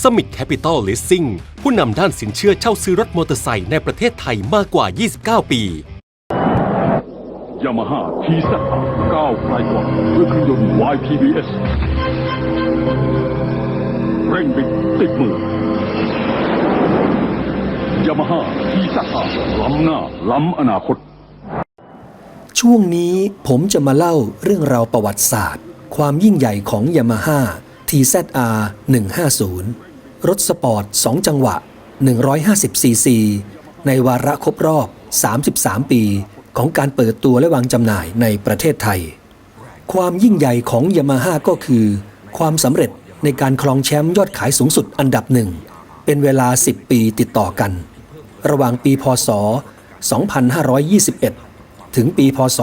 Summit Capital Leasing ผู้นำด้านสินเชื่อเช่าซื้อรถมอเตอร์ไซค์ในประเทศไทยมากกว่า 29 ปี ยามาฮ่าทีซัก้าวไกลกว่าด้วยเครื่องยนต์ YPBS เร่งบิดติดมือยามาฮ่าทีซัล้ำหน้า ล้ำอนาคต ช่วงนี้ผมจะมาเล่าเรื่องราวประวัติศาสตร์ ความยิ่งใหญ่ของ Yamaha TZR 150 รถสปอร์ต 2 จังหวะ 150 ซีซี ในวาระครบรอบ 33 ปี ของการเปิดตัวและวางจำหน่ายในประเทศไทย ความยิ่งใหญ่ของ Yamaha ก็คือ ความสำเร็จในการครองแชมป์ยอดขายสูงสุดอันดับหนึ่ง เป็นเวลา 10 ปีติดต่อกัน ระหว่างปีพศ 2521 ถึงปีพศ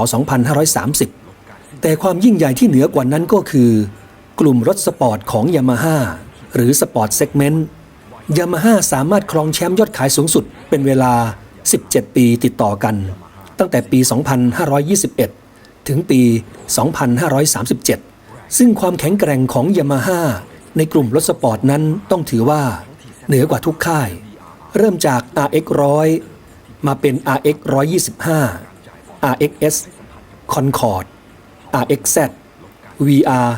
2530 แต่ความยิ่งใหญ่ที่เหนือกว่านั้นก็คือ กลุ่มรถสปอร์ตของ Yamaha หรือสปอร์ตเซกเมนต์ Yamaha สามารถครองแชมป์ยอดขายสูงสุดเป็นเวลา 17 ปีติดต่อกัน ตั้งแต่ปี 2521 ถึงปี 2537 ซึ่งความแข็งแกร่งของ Yamaha ในกลุ่มรถสปอร์ตนั้นต้องถือว่า เหนือกว่าทุกค่าย เริ่มจาก RX 100 มาเป็น RX 125 RXS Concord RXZ VR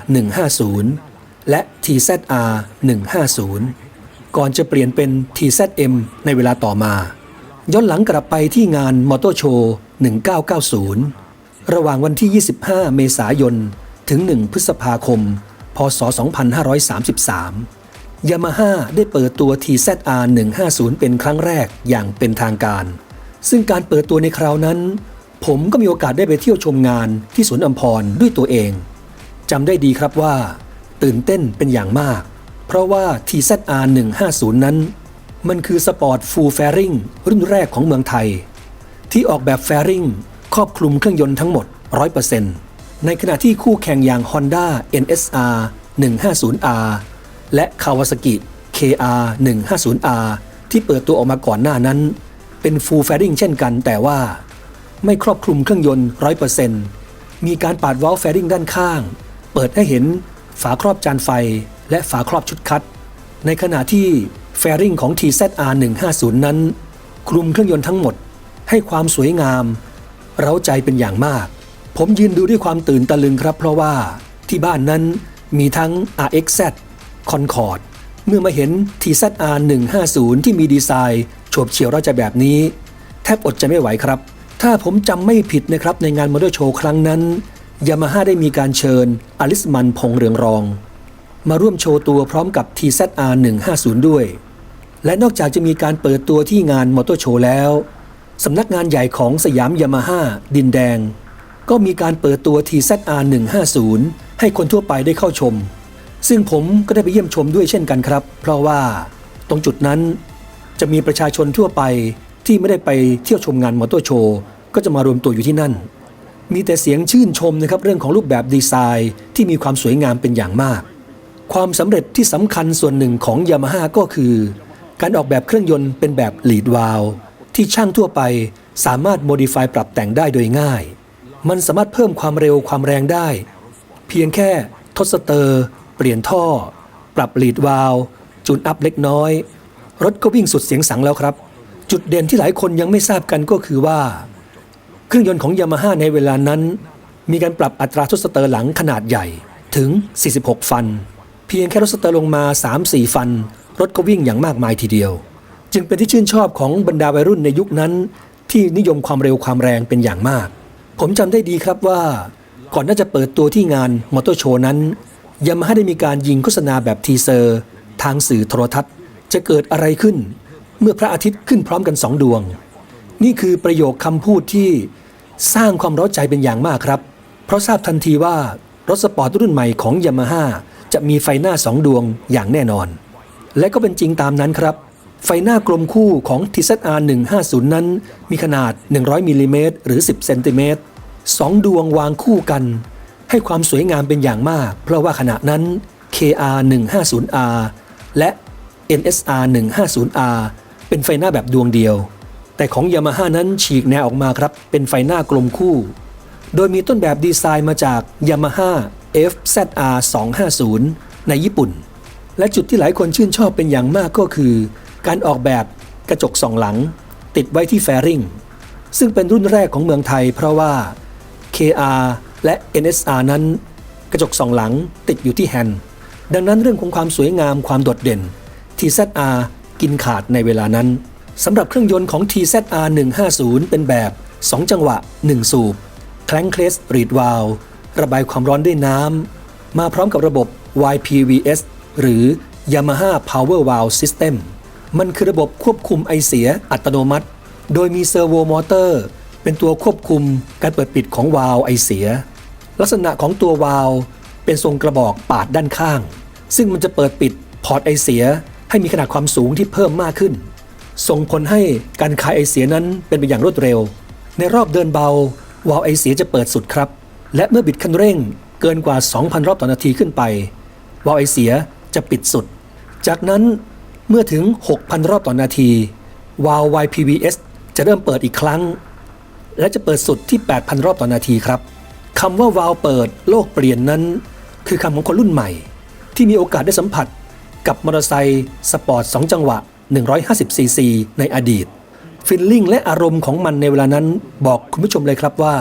150 และ TZR 150 ก่อนจะเปลี่ยนเป็น TZM ในเวลาต่อมา ย้อนหลังกลับไปที่งานมอเตอร์โชว์1990 ระหว่างวันที่ 25 เมษายน ถึง 1 พฤษภาคม พศ 2533 ยามาฮ่าได้เปิดตัว TZR 150 เป็นครั้งแรกอย่างเป็นทางการ ซึ่งการเปิดตัวในคราวนั้นผมก็มีโอกาสได้ไปเที่ยวชมงานที่สวนอัมพรด้วยตัวเอง จำได้ดีครับว่า ตื่นเต้นเป็นอย่างมาก เพราะว่า TZR 150 นั้น มันคือสปอร์ตฟูลแฟริงรุ่นแรกของเมืองไทย ที่ออกแบบแฟริงครอบคลุมเครื่องยนต์ทั้งหมด 100%ในขณะที่คู่แข่งอย่าง Honda NSR 150R และ Kawasaki KR 150R ที่เปิดตัวออกมาก่อนหน้านั้น เป็นฟูลแฟริงเช่นกัน แต่ว่า ไม่ครอบคลุมเครื่องยนต์ 100%มีการปาดเว้าแฟริงด้านข้าง ปิดให้เห็นฝาครอบจานไฟและฝาครอบชุดคัด ในขณะที่แฟริงของ TZR 150 นั้น คลุมเครื่องยนต์ทั้งหมด ให้ความสวยงาม เร้าใจเป็นอย่างมาก ผมยืนดูด้วยความตื่นตะลึงครับ เพราะว่าที่บ้านนั้นมีทั้ง RXZ Concord เมื่อมาเห็น TZR 150 ที่มีดีไซน์โฉบเฉี่ยวเราจะแบบนี้ แทบอดใจไม่ไหวครับ ถ้าผมจำไม่ผิดนะครับในงานมอเตอร์โชว์ครั้งนั้น ยามาฮ่าได้มีการเชิญอลิสมันพงเรืองรอง มาร่วมโชว์ตัวพร้อมกับ TZR 150 ด้วย และนอกจากจะมีการเปิดตัวที่งานมอเตอร์โชว์แล้วสำนักงานใหญ่ของสยามยามาฮ่าดินแดง ก็มีการเปิดตัว TZR 150 ให้คนทั่วไปได้เข้าชม ซึ่งผมก็ได้ไปเยี่ยมชมด้วยเช่นกันครับ เพราะว่าตรงจุดนั้นจะมีประชาชนทั่วไปที่ไม่ได้ไปเที่ยวชมงานมอเตอร์โชว์ก็จะมารวมตัวอยู่ที่นั่น มีแต่เสียงชื่นชมนะครับเรื่องของรูปแบบดีไซน์ที่มีความสวยงามเป็นอย่างมาก ความสำเร็จที่สำคัญส่วนหนึ่งของ Yamaha ก็คือ การออกแบบเครื่องยนต์เป็นแบบ lead valve ที่ช่างทั่วไปสามารถ modify ปรับแต่งได้โดยง่าย มันสามารถเพิ่มความเร็วความแรงได้ เพียงแค่ทดสเตอร์ เปลี่ยนท่อ ปรับ lead valve จูนอัพเล็กน้อย รถก็วิ่งสุดเสียงสังแล้วครับ จุดเด่นที่หลายคนยังไม่ทราบกันก็คือว่า เครื่องยนต์ของยามาฮ่าในเวลานั้น มีการปรับอัตราทดสเตอร์หลังขนาดใหญ่ถึง 46 ฟัน เพียงแค่ทดสเตอร์ลงมา 3-4 ฟัน รถก็วิ่งอย่างมากมายทีเดียว จึงเป็นที่ชื่นชอบของบรรดาวัยรุ่นในยุคนั้น ที่นิยมความเร็วความแรงเป็นอย่างมาก ผมจำได้ดีครับว่า ก่อนน่าจะเปิดตัวที่งานมอเตอร์โชว์นั้นยามาฮ่าได้มีการยิงโฆษณาแบบทีเซอร์ ทางสื่อโทรทัศน์ จะเกิดอะไรขึ้น เมื่อพระอาทิตย์ขึ้นพร้อมกันสองดวง นี่คือประโยคคำพูดที่ สร้างความร้าใจเป็นอย่างมากครับ เพราะทราบทันทีว่ารถสปอร์ตรุ่นใหม่ของยามาฮ่าจะมีไฟหน้าสองดวงอย่างแน่นอน และก็เป็นจริงตามนั้นครับ ไฟหน้ากลมคู่ของ TZR 150 นั้น มีขนาด 100มิลลิเมตรหรือ 10เซนติเมตรสองดวงวางคู่กัน ให้ความสวยงามเป็นอย่างมาก เพราะว่าขณะนั้น KR 150R และ NSR 150R เป็นไฟหน้าแบบดวงเดียว แต่ของ Yamaha นั้นฉีกแนวออกมาครับ เป็นไฟหน้ากลมคู่ โดยมีต้นแบบดีไซน์มาจาก Yamaha FZR 250ในญี่ปุ่น และจุดที่หลายคนชื่นชอบเป็นอย่างมากก็คือ การออกแบบกระจกสองหลัง ติดไว้ที่แฟริงซึ่งเป็นรุ่นแรกของเมืองไทยเพราะว่า KR และ NSR นั้น กระจกสองหลังติดอยู่ที่แฮนด์ดังนั้นเรื่องของความสวยงามความโดดเด่น TZR กินขาดในเวลานั้น สำหรับเครื่องยนต์ของ TZR 150 เป็นแบบ 2 จังหวะ 1 สูบ แคลงเคลสรีดวาลระบายความร้อนด้วยน้ำ มาพร้อมกับระบบ YPVS หรือ Yamaha Power Valve System มันคือระบบควบคุมไอเสียอัตโนมัติ โดยมีเซอร์โวมอเตอร์ เป็นตัวควบคุมการเปิดปิดของวาล์วไอเสีย ลักษณะของตัววาล์วเป็นทรงกระบอกปาดด้านข้าง ซึ่งมันจะเปิดปิดพอร์ตไอเสียให้มีขนาดความสูงที่เพิ่มมากขึ้น ส่งผลให้การคายไอเสียนั้นเป็นไปอย่างรวดเร็ว ในรอบเดินเบาวาล์วไอเสียจะเปิดสุดครับ และเมื่อบิดคันเร่งเกินกว่า 2,000 รอบต่อนาทีขึ้นไป วาล์วไอเสียจะปิดสุด จากนั้นเมื่อถึง 6,000 รอบต่อนาที วาล์ว YPVS จะเริ่มเปิดอีกครั้ง และจะเปิดสุดที่ 8,000 รอบต่อนาทีครับคำว่าวาล์วเปิดโลกเปลี่ยนนั้น คือคำของคนรุ่นใหม่ ที่มีโอกาสได้สัมผัสกับมอเตอร์ไซค์สปอร์ต 2 จังหวะ 150ซีซีในอดีต ฟิลลิ่งและอารมณ์ของมันในเวลานั้นบอกคุณผู้ชมเลยครับว่า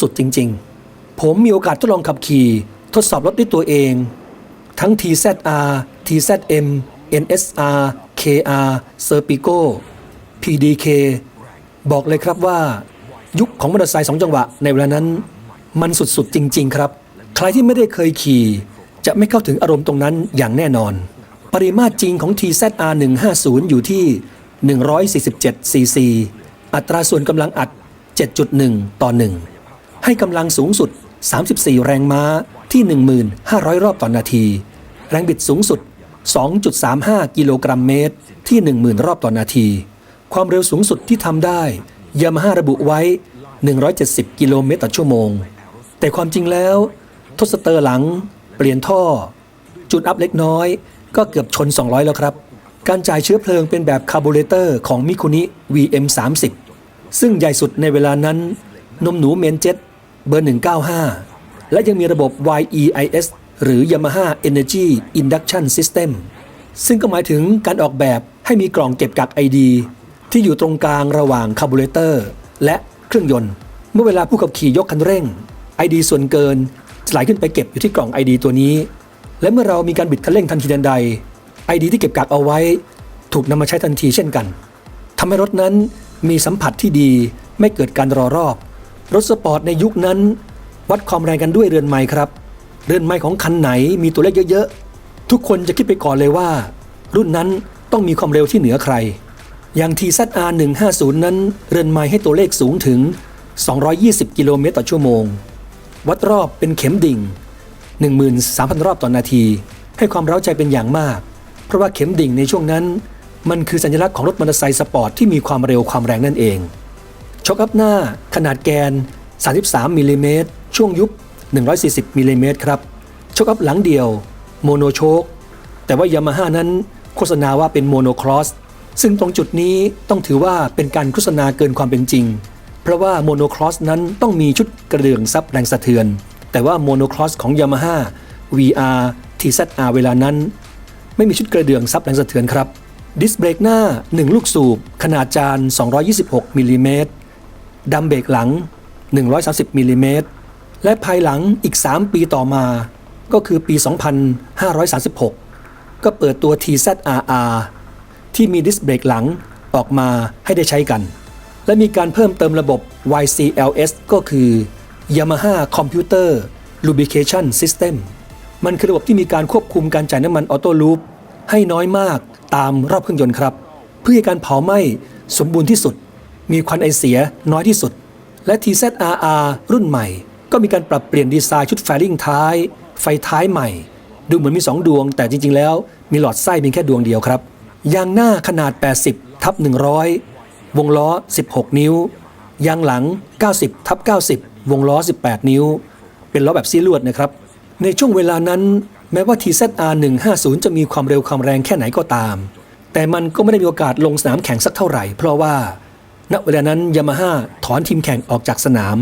สุดๆจริงๆ ผมมีโอกาสทดลองขับขี่ทดสอบรถด้วยตัวเอง ทั้ง TZR TZM NSR KR Serpico PDK บอกเลยครับว่า ยุคของมอเตอร์ไซค์สองจังหวะในเวลานั้น มันสุดๆจริง ๆ ครับ ใครที่ไม่ได้เคยขี่ จะไม่เข้าถึงอารมณ์ตรงนั้นอย่างแน่นอน ปริมาตรจริงของ TZR 150 อยู่ที่ 147 cc อัตราส่วนกำลังอัด 7.1 ต่อ 1 ให้กำลังสูงสุด 34 แรงม้าที่ 1,500 รอบต่อนนาที แรงบิดสูงสุด 2.35 กิโลกรัมเมตรที่ 10,000 รอบต่อนนาที ความเร็วสูงสุดที่ทำได้ยามาฮ่าระบุไว้ 170 กิโลเมตรต่อชั่วโมง แต่ความจริงแล้วทดสเตอร์หลัง เปลี่ยนท่อ จุดอัพเล็กน้อย ก็เกือบชน 200 แล้วครับ การจ่ายเชื้อเพลิงเป็นแบบคาร์บูเรเตอร์ของมิคุนิ VM30 ซึ่งใหญ่สุดในเวลานั้น นมหนูเมนเจ็ตเบอร์ 195 และยังมีระบบ YEIS หรือ Yamaha Energy Induction System ซึ่งก็หมายถึงการออกแบบให้มีกล่องเก็บกัก ID ที่อยู่ตรงกลางระหว่างคาร์บูเรเตอร์และเครื่องยนต์ เมื่อเวลาผู้ขับขี่ยกคันเร่ง ID ส่วนเกินจะไหลขึ้นไปเก็บอยู่ที่กล่อง ID ตัวนี้ และเมื่อเรามีการบิดคันเร่งทันทีทันใด ID ที่เก็บกักเอาไว้ ถูกนำมาใช้ทันทีเช่นกันทำให้รถนั้นมีสัมผัสที่ดีไม่เกิดการรอรอบ รถสปอร์ตในยุคนั้น วัดความแรงกันด้วยเรือนไม้ครับ เรือนไม้ของคันไหนมีตัวเลขเยอะๆ ทุกคนจะคิดไปก่อนเลยว่า รุ่นนั้นต้องมีความเร็วที่เหนือใคร อย่าง TZR 150 นั้น เรือนไม้ให้ตัวเลขสูงถึง 220 กิโลเมตรต่อชั่วโมง วัดรอบเป็นเข็มดิ่ง 13,000 รอบต่อนนาที ให้ความเร้าใจเป็นอย่างมาก เพราะว่าเข็มดิ่งในช่วงนั้น มันคือสัญลักษณ์ของรถมอเตอร์ไซค์สปอร์ตที่มีความเร็วความแรงนั่นเองช็อคอัพหน้า ขนาดแกน 33มิลลิเมตรช่วงยุบ 140มิลลิเมตรครับช็อคอัพหลังเดียวโมโนโชคแต่ว่ายามาฮ่านั้นโฆษณาว่าเป็นโมโนครอสซึ่งตรงจุดนี้ต้องถือว่าเป็นการโฆษณาเกินความเป็นจริง เพราะว่าโมโนครอสนั้นต้องมีชุดกระเดื่องซับแรงสะเทือน แต่ว่าโมโนครอสของ Yamaha VR TZR เวลานั้น ไม่มีชุดกระเดื่องซับแรงสะเทือนครับ ดิสเบรกหน้า 1 ลูกสูบ ขนาดจาน 226มิลลิเมตรดัมเบรกหลัง 130มิลลิเมตรและภายหลังอีก 3 ปีต่อมา ก็คือปี 2536 ก็เปิดตัว TZRR ที่มีดิสเบรกหลังออกมาให้ได้ใช้กัน และมีการเพิ่มเติมระบบ YCLS ก็คือ Yamaha Computer Lubrication System มันคือระบบที่มีการควบคุมการจ่ายน้ำมันออโต้ลูปให้น้อยมากตามรอบเครื่องยนต์ครับ เพื่อให้การเผาไหม้สมบูรณ์ที่สุด มีควันไอเสียน้อยที่สุด และ TZRR รุ่นใหม่ ก็มีการปรับเปลี่ยนดีไซน์ชุดแฟลิงท้าย ไฟท้ายใหม่ ดูเหมือนมี 2 ดวง แต่จริง ๆ แล้วมีหลอดไส้เพียงแค่ดวงเดียวครับยางหน้าขนาด 80ทับ100 วงล้อ 16 นิ้ว ยางหลัง 90ทับ90 วงล้อ 18 นิ้ว เป็นล้อแบบซีลวดนะครับ ในช่วงเวลานั้น แม้ว่า TZR 150 จะมีความเร็วความแรงแค่ไหนก็ตาม แต่มันก็ไม่ได้มีโอกาสลงสนามแข่งสักเท่าไหร่ เพราะว่า ณ เวลานั้นยามาฮ่าถอนทีมแข่งออกจากสนาม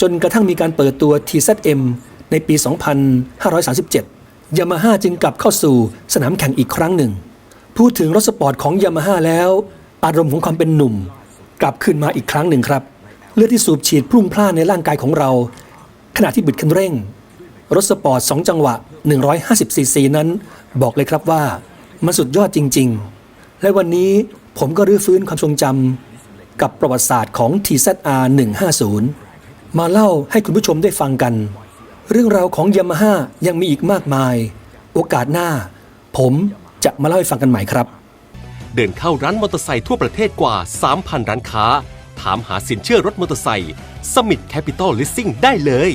จนกระทั่งมีการเปิดตัว TZM ในปี 2537 ยามาฮ่าจึงกลับเข้าสู่สนามแข่งอีกครั้งหนึ่ง พูดถึงรถสปอร์ตของยามาฮ่าแล้ว อารมณ์ของความเป็นหนุ่ม กลับคืนมาอีกครั้งหนึ่งครับ เลือดที่สูบฉีดพรุ่งพล่านในร่างกายของเรา ขณะที่บิดคันเร่ง รถสปอร์ต2จังหวะ 150ซีซีนั้น บอกเลยครับว่า มันสุดยอดจริง ๆ และวันนี้ผมก็รื้อฟื้นความทรงจำกับประวัติศาสตร์ของ TZR 150 มาเล่าให้คุณผู้ชมได้ฟังกัน เรื่องราวของยามาฮ่ายังมีอีกมากมาย โอกาสหน้า ผมจะมาเล่าให้ฟังกันใหม่ครับ เดินเข้าร้านมอเตอร์ไซค์ทั่วประเทศกว่า 3,000 ร้านค้า ถามหาสินเชื่อรถมอเตอร์ไซค์สมิ t แคปิตอลลิสซิ่งได้เลย